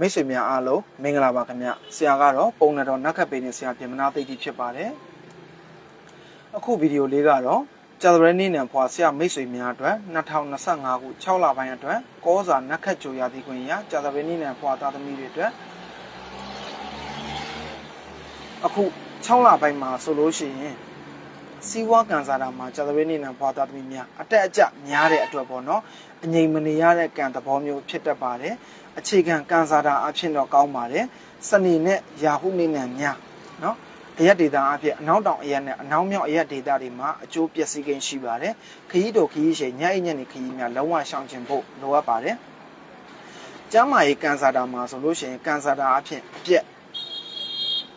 မိတ်ဆွေများအားလုံးမင်္ဂလာပါခင်ဗျဆရာကတော့ပုံနဲ့တော့နက်ခတ်ပေးနေဆရာပြင်မနာသိတိဖြစ်ပါတယ်အခုဗီဒီယိုလေးကတော့ကြာသပတေးနေ့နဲ့ဖွာဆရာမိတ်ဆွေများအတွက်2025ခု6လပိုင်းအတွက်ကောစာနက်ခတ်ကြိုရသည်ခွင့်ရကြာသပတေးနေ့နဲ့ဖွာသားသမီးတွေအတွက်အခု6လပိုင်းမှာဆိုလို့ရှိရင် စီဝါကန်စားတာမှာကြာသပတေးနေ့နဲ့ဖွာသားသမီးများအတက်အကျများတဲ့အတွက်ပေါ့နော်အငြိမ်မနေရတဲ့ကံသဘောမျိုးဖြစ်တတ်ပါတယ်အခြေခံကန်စားတာအဖြစ်တော့ကောင်းပါတယ်စနေနဲ့ရာဟုနေ့နဲ့များနော်အရက်ဒေတာအဖြစ်အနောက်တောင်အရက်နဲ့အနောက်မြောက်အရက်ဒေတာတွေမှာအကျိုးပျက်စီးကိန်းရှိပါတယ်ခရီးတော်ခရီးရှည်ညအိညနေခရီးများလုံးဝရှောင်ကျဉ်ဖို့လိုအပ်ပါတယ်ကျမ်းမာရေးကန်စားတာမှာဆိုလို့ရှိရင်ကန်စားတာအဖြစ်အပြက်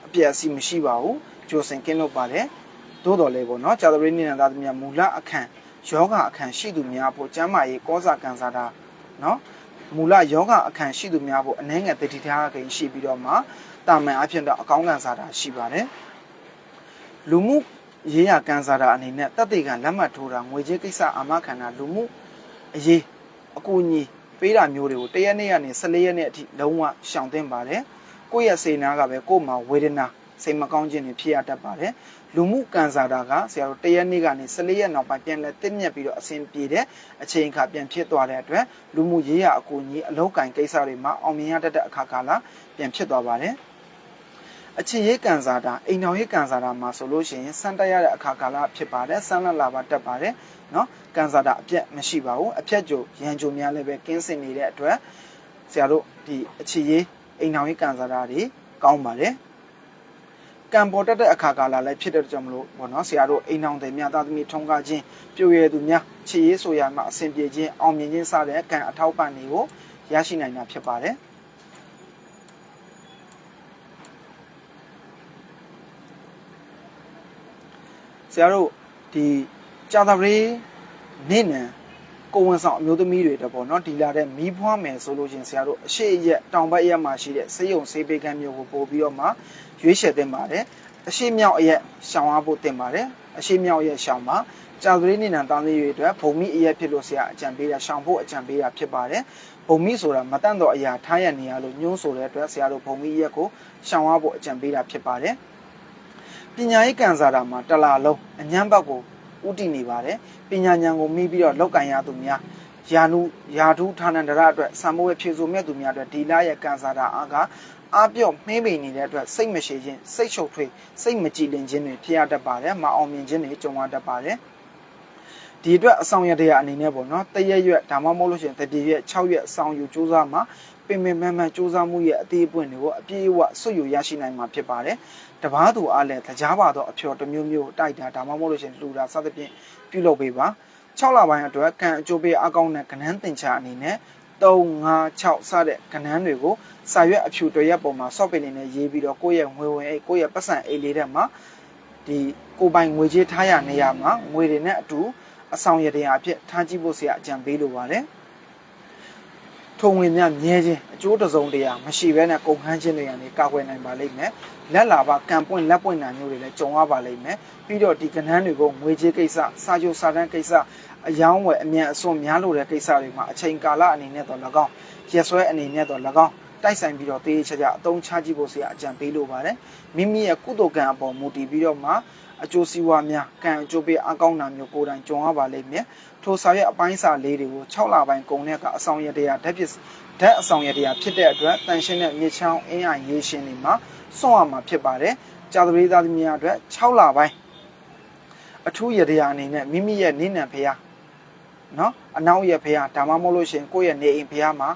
အပြက်အစီမရှိပါဘူးကြိုစင်ကင်းလို့ပါတယ် သို့တော်လည်းပေါ့နော်ကြာသပတေးနေ့နဲ့သားသမီးများမူလအခန့်ယောဂအခန့်ရှိသူများဖို့ကျမ်းမာရေးကောစာကန်စားတာနော်မူလယောဂအခန့်ရှိသူများဖို့အနှဲငယ်တတိထားခင်ရှိပြီးတော့မှတာမန်အဖြစ်တော့အကောင်းကန်စားတာရှိပါတယ်လူမှုရေးရကန်စားတာအနေနဲ့တက်တေကလက်မှတ်ထိုးတာငွေကြေးကိစ္စအာမခံတာလူမှုအရေးအကူအညီပေးတာမျိုးတွေကိုတရက်နေ့ကနေ14ရက်နေ့အထိလုံးဝရှောင်သင့်ပါတယ်ကိုယ့်ရဲ့စိတ်နာကပဲကိုယ့်မှာဝေဒနာ စိတ်မကောင်းခြင်းတွေဖြစ်ရတတ်ပါတယ်လူမှုကန်စားတာကဆရာတို့တရက်နေ့ကနေ14ရက်နောက်ပိုင်းပြန်လဲတင့်မြက်ပြီးတော့အဆင်ပြေတဲ့အချိန်အခါပြန်ဖြစ်သွားတဲ့အတွက်လူမှုရေးရအကူအညီအလောက်ကန်ကိစ္စတွေမှာအောင်မြင်ရတတ်တဲ့အခါကာလပြန်ဖြစ်သွားပါတယ်အချင်းရေးကန်စားတာအိမ်တော်ရေးကန်စားတာမှာဆိုလို့ရှိရင်စမ်းတက်ရတဲ့အခါကာလဖြစ်ပါတယ်စမ်းလက်လာပါတက်ပါတယ်เนาะကန်စားတာအပြက်မရှိပါဘူးအပြက်ကြိုရန်ကြိုများလည်းပဲကင်းစင်နေတဲ့အတွက်ဆရာတို့ဒီအချင်းရေးအိမ်တော်ရေးကန်စားတာတွေကောင်းပါတယ် ကံပေါ်တက်တဲ့အခါကာလလည်းဖြစ်တဲ့ကြောင့်မလို့ဘောနော်ဆရာတို့အိမ်အောင်တွေမြသားသမီးထုံးကားခြင်းပြိုရသူများခြေရေးဆိုရမှာအစဉ်ပြေခြင်းအောင်မြင်ခြင်းစတဲ့ကံအထောက်ပံ့တွေကိုရရှိနိုင်တာဖြစ်ပါတယ်ဆရာတို့ဒီကြာသပတေးနေ့နံကိုဝန်ဆောင်အမျိုးသမီးတွေတော့ပေါ့နော်ဒီလာတဲ့မီးဖွားမယ်ဆိုလို့ချင်းဆရာတို့အရှိရက်တောင်ဘက်ရက်မှာရှိတဲ့စေယုံစေးပေးကမ်းမျိုးကိုပို့ပြီးတော့မှ ရွေးချယ်တင်ပါတယ်အရှိမြောက်အရက်ရှောင်အားဖို့တင်ပါတယ်အရှိမြောက်အရက်ရှောင်ပါကြာသပတေးနေ့နံတောင်းသေးရွေအတွက်ဘုံမိအရက်ဖြစ်လို့ဆရာအကြံပေးတာရှောင်ဖို့အကြံပေးတာဖြစ်ပါတယ်ဘုံမိဆိုတာမတန့်တော့အရာထားရနေရလို့ညှိုးဆိုတဲ့အတွက်ဆရာတို့ဘုံမိအရက်ကိုရှောင်အားဖို့အကြံပေးတာဖြစ်ပါတယ်ပညာရေးကန်စားတာမှာတလာလုံးအញ្ញမ်းဘက်ကိုဥတည်နေပါတယ်ပညာဉာဏ်ကိုမိပြီးတော့လောက်ကင်ရသူများယာနုယာထုဌာနန္တရအတွက်စံမိုးရဲ့ဖြည့်ဆို့မြတ်သူများအတွက်ဒီလာရဲ့ကန်စားတာအားက အပြော့မှင်းပိန်နေတဲ့အတွက်စိတ်မရှိခြင်းစိတ်ရှုပ်ထွေးစိတ်မကြည်လင်ခြင်းတွေဖြစ်ရတတ်ပါတယ်မအောင်မြင်ခြင်းတွေကြုံရတတ်ပါတယ်ဒီအတွက်အဆောင်ရတရားအနေနဲ့ပေါ့နော်တရက်ရွက်ဒါမှမဟုတ်လို့ရှိရင်တပြေရက်6ရက်အဆောင်ယူစူးစမ်းမှာပင်ပင်ပန်းပန်းစူးစမ်းမှုရဲ့အသေးအပွင့်တွေကိုအပြည့်အဝဆွတ်ယူရရှိနိုင်မှာဖြစ်ပါတယ်တပားသူအားလည်းတရားပါတော့အဖျော်တစ်မျိုးမျိုးတိုက်တာဒါမှမဟုတ်လို့ရှိရင်လှူတာစသဖြင့်ပြုလုပ်ပေးပါ6လပိုင်းအတွက်ကံအကျိုးပေးအကောင့်နဲ့ကဏ္ဍတင်ချအနေနဲ့ 3 5 6စတဲ့ကဏ္ဍတွေကိုစာရွက်အဖြူတရက်ပုံမှာ software နေနဲ့ရေးပြီးတော့ကိုယ့်ရဲ့ငွေဝင်အိတ်ကိုယ့်ရဲ့ပတ်စံအိတ်လေးထဲမှာဒီကိုပိုင်ငွေကြေးထားရနေရမှာငွေတွေနဲ့အတူအဆောင်ရတဲ့အဖြစ်ထားကြည့်ဖို့ဆရာအကြံပေးလိုပါတယ်ထုံဝင်များမြဲခြင်းအကျိုးတစုံတရာမရှိဘဲနဲ့ကုန်ခန်းခြင်းတွေကနေကာကွယ်နိုင်ပါလိမ့်မယ်လက်လာပါကံပွင့်လက်ပွင့်နာမျိုးတွေလည်းကြုံရပါလိမ့်မယ်ပြီးတော့ဒီကဏ္ဍတွေကိုငွေကြေးကိစ္စစာချုပ်စာတမ်းကိစ္စ အယောင်းဝယ်အမြန်အစွန်များလို့တဲ့ကိစ္စတွေမှာအချိန်ကာလအနေနဲ့တော့၎င်းရက်စွဲအနေနဲ့တော့၎င်းတိုက်ဆိုင်ပြီးတော့တေးချာချာအသုံးချကြည့်ဖို့ဆရာအကြံပေးလိုပါတယ်မိမိရဲ့ကုသိုလ်ကံအပေါ်မူတည်ပြီးတော့မှအကျိုးစီးပွားများကံအကျိုးပေးအကောင်းတာမျိုးကိုယ်တိုင်ကြုံရပါလိမ့်မယ်ထိုစာရဲ့အပိုင်းစာလေးတွေကို6လပိုင်းကုန်တဲ့ကအဆောင်ရတရားဓာတ်ဖြစ်ဓာတ်အဆောင်ရတရားဖြစ်တဲ့အတွက်တန်ရှင်းတဲ့မြေချောင်းအင်းအိုင်ရေးရှင်တွေမှာစွန့်ရမှာဖြစ်ပါတယ်ကြာသပတေးသားသမီးများအတွက်6လပိုင်းအထူးရတရားအနေနဲ့မိမိရဲ့နေနံဖျား နော်အနောက်ရဲ့ဖျားဒါမှမဟုတ်လို့ရှိရင်ကိုယ့်ရဲ့နေအိမ်ဖျားမှာ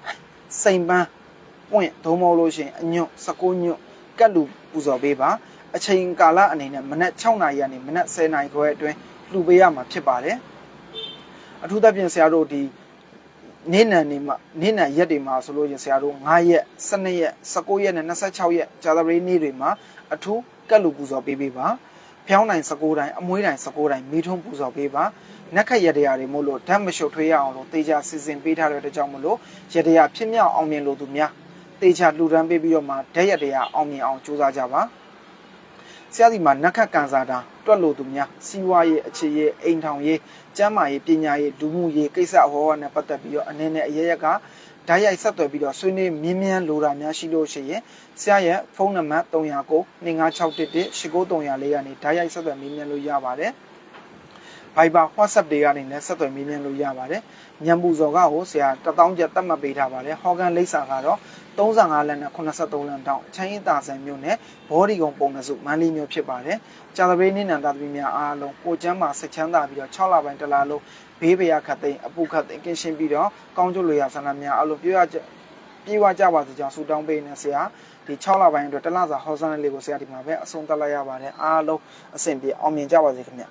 စိန်ပန်းပွင့်ဒုံမဟုတ်လို့ရှိရင်အညွတ်16ညွတ်ကတ်လူပူဇော်ပေးပါအချိန်ကာလအနေနဲ့မနက်6နာရီကနေမနက်10နာရီခွဲအတွင်းလှူပေးရမှာဖြစ်ပါတယ်အထူးသဖြင့်ဆရာတို့ဒီနေ့နံနေမှာနေ့နံရက်တွေမှာဆိုလို့ရင်ဆရာတို့9ရက်12ရက်19ရက်နဲ့26ရက်ကြာသပတေးနေ့တွေမှာအထူးကတ်လူပူဇော်ပေးပေးပါ ဖျောင်းတိုင်း19တိုင်းအမွှေးတိုင်း19တိုင်းမိထုံးပူဇော်ပေးပါနက်ခက်ရတရားတွေမို့လို့ဓာတ်မရှုပ်ထွေးရအောင်လို့တေချာစီစဉ်ပေးထားတဲ့အတွက်ကြောင့်မလို့ရတရားဖြစ်မြောက်အောင်မြင်လို့သူများတေချာလှူဒန်းပေးပြီးတော့မှဓာတ်ရတရားအောင်မြင်အောင်ကြိုးစားကြပါဆရာဒီမှာနက်ခတ်ကန်စားတာတွက်လို့သူများစီးပွားရေးအခြေရေးအိမ်ထောင်ရေးကျန်းမာရေးပညာရေးလူမှုရေးကိစ္စဟောဟောနဲ့ပတ်သက်ပြီးတော့အနေနဲ့အရရက်က ဓာတ်ရိုက်ဆက်သွယ်ပြီးတော့ဆွေးနွေးမြင်းမြန်းလိုတာများရှိလို့ရှိရင်ဆရာရဲ့ဖုန်းနံပါတ်309 2561 8934ကနေဓာတ်ရိုက်ဆက်သွယ်မြင်းမြန်းလို့ရပါတယ် Viber WhatsApp တွေကနေလည်းဆက်သွယ်မြင်းမြန်းလို့ရပါတယ်ညံပူစော်ကကိုဆရာ1000ကျပ်တတ်မှတ်ပေးထားပါတယ်ဟော်ကန်လိပ်စာကတော့35လမ်းနဲ့83လမ်းတောင်းချမ်းရင်တာဆန်မြို့နယ်ဘောဒီကုံပုံနှစုမန္တလေးမြို့ဖြစ်ပါတယ်ကြာသပတေးနေ့နံတာသမီးများအားလုံးကိုကျမ်းမှာစိတ်ချမ်းသာပြီးတော့6လပိုင်းတစ်လလုံးဘေးပရာခတ်သိမ်းအပုခတ်သိမ်းကင်းရှင်းပြီးတော့ကောင်းကျိုးလိုရဆန္ဒများအားလုံးပြည့်ရကြပြေဝကြပါစေကြောင်းဆုတောင်းပေးနေဆရာဒီ6လပိုင်းအတွက်တစ်လစာဟောစမ်းလေးကိုဆရာဒီမှာပဲအဆုံးသတ်လိုက်ရပါတယ်အားလုံးအဆင်ပြေအောင်မြင်ကြပါစေခင်ဗျ